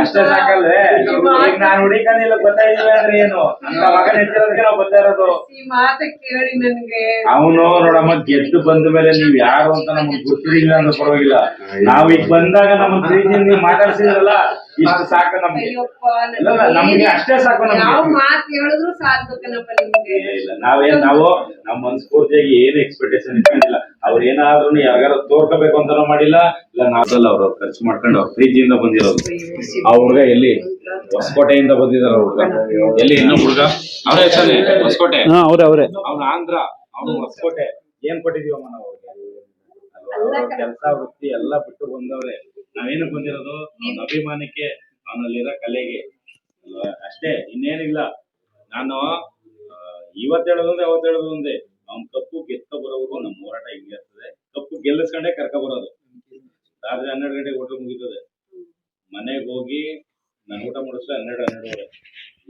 ಅಷ್ಟೇ ಸಾಕಲ್ವೇ? ಈಗ ನಾನ್ ಹುಡಿಕೊಂಡಿಲ್ಲ ಬರ್ತಾ ಇದೀವಿ ಅಂದ್ರೆ ಏನು? ಅಂತ ಮಗನ ಹೆಚ್ಚಿರೋದಕ್ಕೆ ನಾವು ಬರ್ತಾ ಇರೋದು? ಈ ಮಾತ ಕೇಳಿ ನನ್ಗೆ. ಅವನು ನೋಡಮ್ಮ ಗೆದ್ದು ಬಂದ ಮೇಲೆ ನೀವ್ ಯಾರು ಅಂತ ನಮ್ಗೆ ಗೊತ್ತಿರಲಿಲ್ಲ ಅಂದ್ರೆ ಪರವಾಗಿಲ್ಲ. ನಾವ್ ಈಗ ಬಂದಾಗ ನಮ್ಮ ಪ್ರೀತಿಯಿಂದ ನೀವು ಮಾತಾಡ್ಸಿದ್ರಲ್ಲ ಇಷ್ಟು ಸಾಕು ನಮ್ಗೆ. ಅಯ್ಯಪ್ಪ ಇಲ್ಲ, ಇಲ್ಲ, ನಮ್ಗೆ ಅಷ್ಟೇ ಸಾಕು ನಮ್ಗೆ. ಮಾತು ಹೇಳಿದ್ರು ನಿಮ್ಗೆ. ಇಲ್ಲ ನಾವೇನ್ ನಾವು ನಮ್ಮ ಮನಸ್ಫೂರ್ತಿಯಾಗಿ ಏನು ಎಕ್ಸ್ಪೆಕ್ಟೇಷನ್ ಇಟ್ಕೊಂಡಿಲ್ಲ. ಅವ್ರ ಏನಾದ್ರೂ ಯಾರಿಗಾರ ತೋರ್ಕೋಬೇಕು ಅಂತ ಮಾಡಿಲ್ಲ ಇಲ್ಲ ನಾವಲ್ಲ ಅವ್ರು ಖರ್ಚು ಮಾಡ್ಕೊಂಡು ಅವ್ರ ಪ್ರೀತಿಯಿಂದ ಬಂದಿರೋದು. ಆ ಹುಡುಗ ಎಲ್ಲಿ? ಹೊಸಕೋಟೆಯಿಂದ ಬಂದಿದಾರ ಹುಡುಗ. ಎಲ್ಲಿ ಇನ್ನೂ ಹುಡುಗ? ಅವರೇ ತಾನೆ ಹೊಸಕೋಟೆ. ಅವ್ರೆ ಅವ್ರೆ. ಅವ್ನ ಆಂಧ್ರ ಅವ್ನು ಹೊಸಕೋಟೆ. ಏನ್ ಕೊಟ್ಟಿದೀವಮ್ಮ ನಾವು ಕೆಲಸ ವೃತ್ತಿ ಎಲ್ಲ ಬಿಟ್ಟು ಬಂದವ್ರೆ. ನಾವೇನು ಬಂದಿರೋದು? ಅವ್ನ ಅಭಿಮಾನಕ್ಕೆ ಅವನಲ್ಲಿರೋ ಕಲೆಗೆ? ಅಷ್ಟೇ ಇನ್ನೇನಿಲ್ಲ. ನಾನು ಇವತ್ತು ಹೇಳೋದೊಂದೇ ಅವತ್ತು ಹೇಳೋದೊಂದೇ ಅವ್ನ್ ಕಪ್ಪು ಗೆತ್ತ ಬರೋವರೆಗೂ ನಮ್ಮ ಹೋರಾಟ ಹಿಂಗೆ ಇರ್ತದೆ ಕಪ್ಪು ಗೆಲ್ಲಿಸ್ಕೊಂಡೆ ಕರ್ಕ ಬರೋದು. ರಾತ್ರಿ ಹನ್ನೆರಡು ಗಂಟೆಗೆ ಹೋಟ್ಲು ಮುಗಿತದೆ. ಮನೆಗೆ ಹೋಗಿ ನಾನು ಊಟ ಮಾಡಿದ್ರೆ ಹನ್ನೆರಡು ಹನ್ನೆರಡುವರೆ.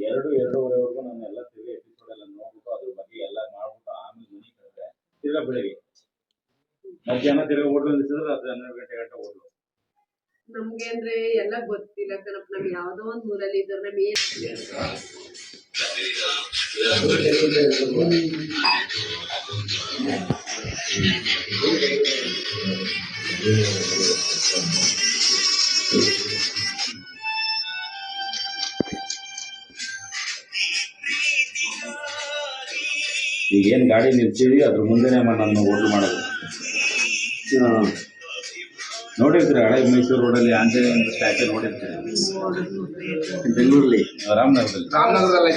ಎರಡು ಎರಡೂವರೆವರೆಗೂ ನಾನು ಎಲ್ಲ ತಿರುಗಿ ಎಪಿಸೋಡ್ ಎಲ್ಲ ನೋಡ್ಬಿಟ್ಟು ಅದ್ರ ಬಗ್ಗೆ ಎಲ್ಲ ಮಾಡ್ಬಿಟ್ಟು ಆಮೇಲೆ ಮನೆ ಕರೆದ್ರೆ ತಿರ್ಗಾ ಬೆಳಿಗ್ಗೆ. ಮಧ್ಯಾಹ್ನ ತಿರ್ಗಾ ಹೋಟ್ಲು ನಿಲ್ಸಿದ್ರೆ ರಾತ್ರಿ ಹನ್ನೆರಡು ಗಂಟೆ ಗಂಟೆ ಹೋಟ್ಲು. ನಮ್ಗೆ ಅಂದ್ರೆ ಎಲ್ಲ ಗೊತ್ತಿಲ್ಲ ಕಣಪ್ಪ. ನಮ್ಗೆ ಯಾವ್ದೋ ಒಂದ್ ಊರಲ್ಲಿ ಇದ್ರೆ ನಮ್ ಏನ್ ಈಗ ಏನ್ ಗಾಡಿ ನಿಲ್ತೀವಿ ಅದ್ರ ಮುಂದೆನೆ ಅಮ್ಮ ನನ್ನ ಹೋಟ್ಲು ಮಾಡೋದು ನೋಡಿರ್ತೀರಿ ಹಳೆ ಮೈಸೂರು ರೋಡಲ್ಲಿ ಆಂಜನೇಯ ಸ್ಟ್ಯಾಚು ನೋಡಿರ್ತೀರಿ? ಬೆಂಗಳೂರಲ್ಲಿ. ರಾಮನಗರದಲ್ಲಿ. ರಾಮನಗರದಲ್ಲಿ